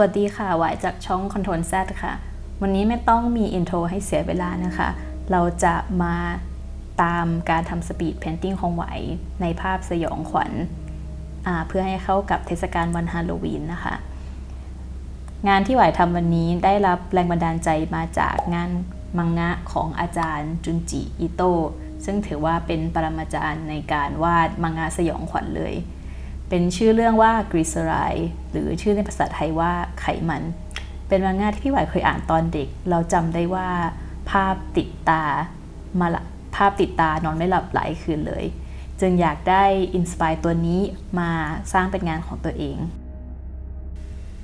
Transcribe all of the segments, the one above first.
วัสดีค่ะหวายจากช่อง Control Z ค่ะ วันนี้ไม่ต้องมีอินโทรให้เสียเวลานะคะ เราจะมาตามการทำสปีดเพนติ้งของหวายในภาพสยองขวัญเพื่อให้เข้ากับเทศกาลวันฮาโลวีนนะคะ งานที่หวายทำวันนี้ได้รับแรงบันดาลใจมาจากงานมังงะของอาจารย์จุนจิอิโตซึ่งถือว่าเป็นปรมาจารย์ในการวาดมังงะสยองขวัญเลย เป็นชื่อเรื่องว่ากรีซไรหรือชื่อในภาษาไทยว่าไขมัน เป็นมังงะที่พี่หวายเคยอ่านตอนเด็ก เราจำได้ว่าภาพติดตามาละภาพติดตานอนไม่หลับหลายคืนเลย จึงอยากได้อินสปายตัวนี้มาสร้างเป็นงานของตัวเอง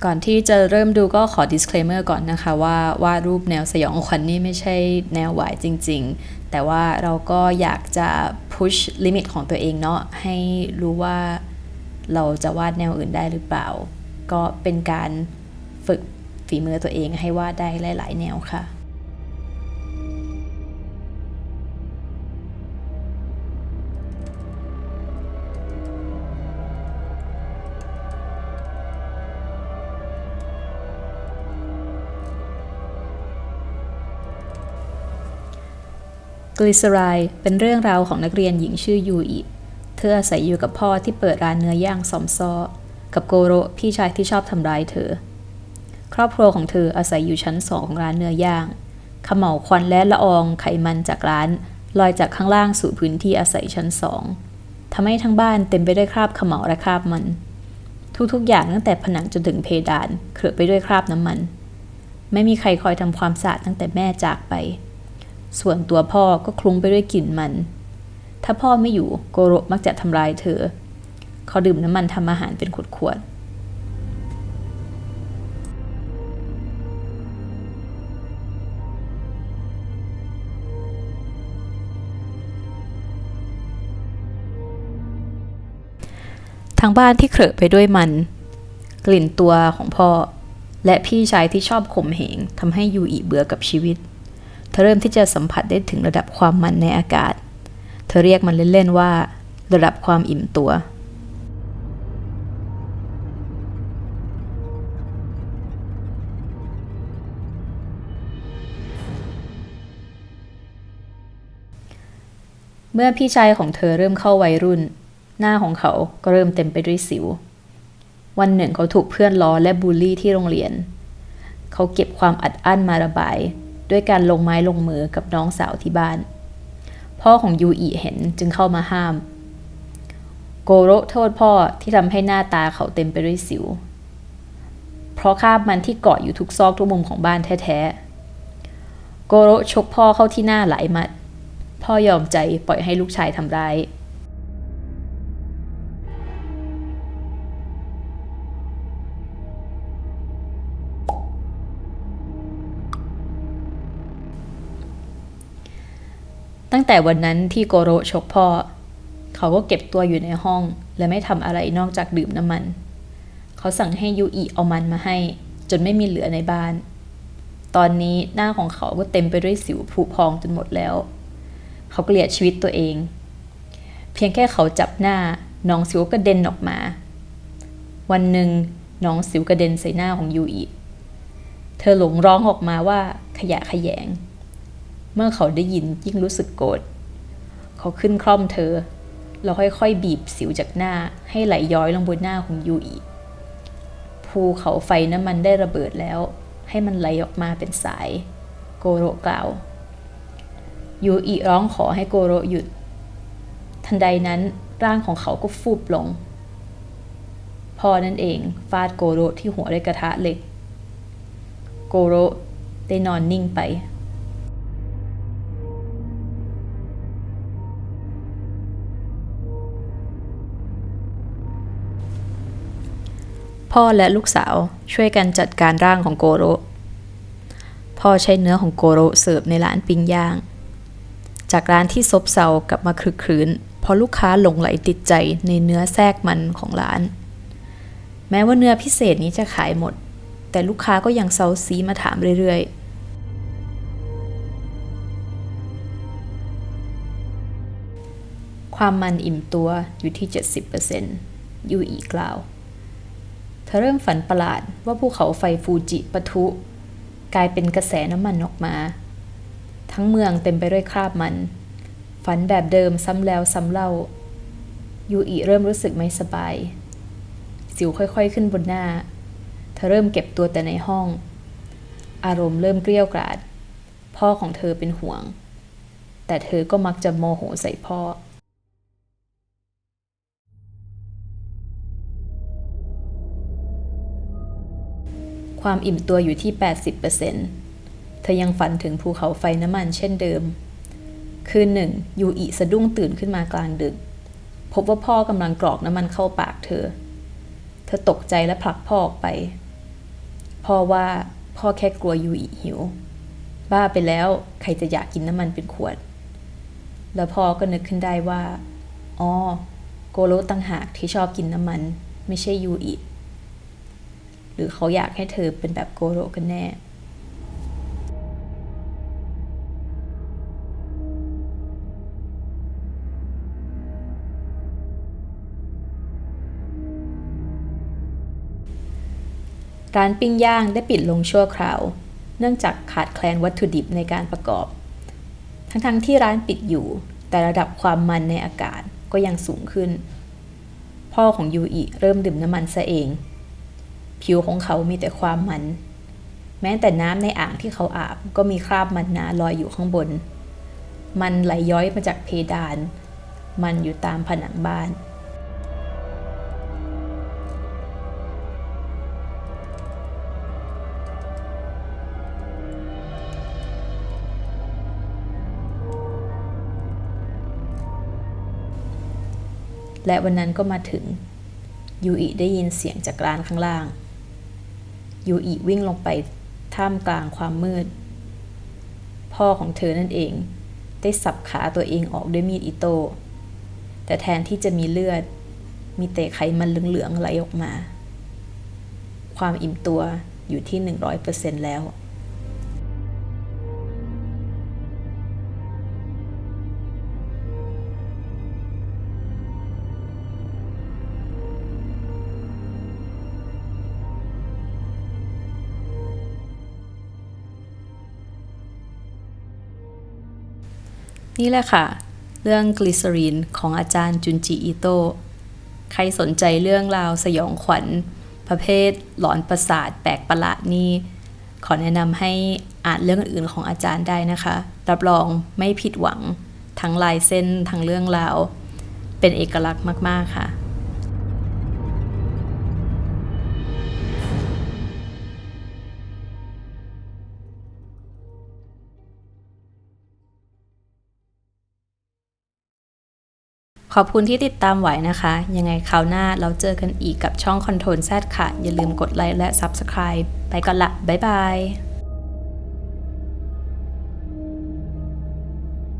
ก่อนที่จะเริ่มดูก็ขอ disclaimer ก่อนนะคะว่าวาดรูปแนวสยองขวัญนนี่ไม่ใช่แนวหวายจริง ๆ แต่ว่าเราก็อยากจะ push limit ของตัวเองเนาะให้รู้ว่า เราจะวาดแนวอื่นได้หรือเปล่า ก็เป็นการฝึกฝีมือตัวเองให้วาดได้หลาย ๆ แนวค่ะกลิซรายเป็นเรื่องราวของนักเรียนหญิงชื่อยูอิ ออาศัยอยู่กับพ่อที่เปิดร้านเนื้อย่างซอมซอกับโกโรพี่ชายที่ชอบทำร้ายเธอ ครอบครัวของเธออาศัยอยู่ชั้นสองของร้านเนื้อย่างขมเหลาวควันและละอองไขมันจากร้าน ลอยจากข้างล่างสู่พื้นที่อาศัยชั้นสองทำให้ทั้งบ้านเต็มไปด้วยคราบขมเหลาและคราบมัน ทุกๆ อย่างตั้งแต่ผนังจนถึงเพดานเคลือบไปด้วยคราบน้ำมัน ไม่มีใครคอยทำความสะอาดตั้งแต่แม่จากไป ส่วนตัวพ่อก็คลุ้งไปด้วยกลิ่นมัน ถ้าพ่อไม่อยู่โกโรมักจะทำร้ายเธอ เขาดื่มน้ำมันทำอาหารเป็นขวดๆทางบ้านที่เครอะไปด้วยมัน กลิ่นตัวของพ่อ และพี่ชายที่ชอบข่มเหงทำให้ยูอิเบื่อกับชีวิต เธอเริ่มที่จะสัมผัสได้ถึงระดับความมันในอากาศ เธอเรียกมันเล่นๆว่า ระดับความอิ่มตัว เมื่อพี่ชายของเธอเริ่มเข้าวัยรุ่น หน้าของเขาก็เริ่มเต็มไปด้วยสิว วันหนึ่งเขาถูกเพื่อนล้อและบูลลี่ที่โรงเรียน เขาเก็บความอัดอั้นมาระบาย ด้วยการลงไม้ลงมือกับน้องสาวที่บ้าน พ่อของยูอิเห็นจึงเข้ามาห้าม โกโรโทษพ่อที่ทำให้หน้าตาเขาเต็มไปด้วยสิว เพราะคาบมันที่เกาะอยู่ทุกซอกทุกมุมของบ้านแท้ๆ โกโรชกพ่อเข้าที่หน้าหลายมัด พ่อยอมใจปล่อยให้ลูกชายทำร้าย ตั้งแต่วันนั้นที่โกโรชกพ่อ เขาก็เก็บตัวอยู่ในห้อง และไม่ทำอะไรนอกจากดื่มน้ำมัน เขาสั่งให้ยูอิเอามันมาให้ จนไม่มีเหลือในบ้าน ตอนนี้หน้าของเขาก็เต็มไปด้วยสิวผุพองจนหมดแล้ว เขาเกลียดชีวิตตัวเอง เพียงแค่เขาจับหน้าน้องสิวกระเด็นออกมา วันหนึ่งน้องสิวกระเด็นใส่หน้าของยูอิเธอหลงร้องออกมาว่าขยะขยง เมื่อเขาได้ยินยิ่งรู้สึกโกรธ เขาขึ้นคล่อมเธอแล้วค่อยๆ บีบสิวจากหน้าให้ไหลย้อยลงบนหน้าของยูอิภูเขาไฟน้ำมันได้ระเบิดแล้ว ให้มันไหลออกมาเป็นสาย โกโรกล่าวยูอิร้องขอให้โกโรหยุด ทันใดนั้นร่างของเขาก็ฟูบลงพ่อนั่นเองฟาดโกโรที่หัวด้วยกระทะเหล็ก โกโรได้นอนนิ่งไป พ่อและลูกสาวช่วยกันจัดการร่างของโกโรพ่อใช้เนื้อของโกโรเสิร์ฟในร้านปิ้งย่าง จากร้านที่ซบเซากลับมาคลึกครื้นเพราะลูกค้าหลงไหลติดใจในเนื้อแทรกมันของร้าน แม้ว่าเนื้อพิเศษนี้จะขายหมด แต่ลูกค้าก็ยังเซาซีมาถามเรื่อยๆความมันอิ่มตัวอยู่ที่ 70%ยูอีกล่าว เธอเริ่มฝันประหลาดว่าภูเขาไฟฟูจิปะทุ กลายเป็นกระแสน้ำมันออกมา ทั้งเมืองเต็มไปด้วยคราบมัน ฝันแบบเดิมซ้ำแล้วซ้ำเล่า ยูอิเริ่มรู้สึกไม่สบาย สิวค่อยๆขึ้นบนหน้า เธอเริ่มเก็บตัวแต่ในห้อง อารมณ์เริ่มเกลี้ยวกราด พ่อของเธอเป็นห่วง แต่เธอก็มักจะโมโหใส่พ่อ ความอิ่มตัวอยู่ที่ 80%เธอยังฝันถึงภูเขาไฟน้ำมันเช่นเดิม คืนหนึ่ง ยูอิสะดุ้งตื่นขึ้นมากลางดึก พบว่าพ่อกำลังกรอกน้ำมันเข้าปากเธอ เธอตกใจและผลักพ่อออกไป พ่อว่าพ่อแค่กลัวยูอิหิว บ้าไปแล้วใครจะอยากกินน้ำมันเป็นขวด แล้วพ่อก็นึกขึ้นได้ว่าอ๋อโกโรตั้งหากที่ชอบกินน้ำมัน ไม่ใช่ยูอิ หรือเขาอยากให้เธอเป็นแบบโกโรกันแน่ร้านปิ้งย่างได้ปิดลงชั่วคราว เนื่องจากขาดแคลนวัตถุดิบในการประกอบ ทั้งๆทที่ร้านปิดอยู่ แต่ระดับความมันในอากาศก็ยังสูงขึ้น พ่อของยูอิเริ่มดื่มน้ำมันซะเอง ผิวของเขามีแต่ความมัน แม้แต่น้ำในอ่างที่เขาอาบก็มีคราบมันหนาลอยอยู่ข้างบน มันไหลย้อยมาจากเพดาน มันอยู่ตามผนังบ้านและวันนั้นก็มาถึงยูอิได้ยินเสียงจากร้านข้างล่าง ยูอิวิ่งลงไปท่ามกลางความมืด พ่อของเธอนั่นเอง ได้สับขาตัวเองออกด้วยมีดอิโต้แต่แทนที่จะมีเลือด มีแต่ไขมันเหลืองๆไหลออกมา ความอิ่มตัวอยู่ที่ 100%แล้ว นี่แหละค่ะ เรื่องกลิซอรีนของอาจารย์จุนจิอิโตใครสนใจเรื่องราวสยองขวัญ ประเภทหลอนประสาทแปลกประหลาดนี่ขอแนะนำให้อ่านเรื่องอื่นของอาจารย์ได้นะคะ รับรองไม่ผิดหวังทั้งลายเส้นทั้งเรื่องราว เป็นเอกลักษณ์มาก ๆ ค่ะ ขอบคุณที่ติดตามไหวนะคะ ยังไงคราวหน้าเราเจอกันอีกกับช่อง Control Z ค่ะ อย่าลืมกดไลค์และ Subscribe ไปก่อนละ บ๊ายบาย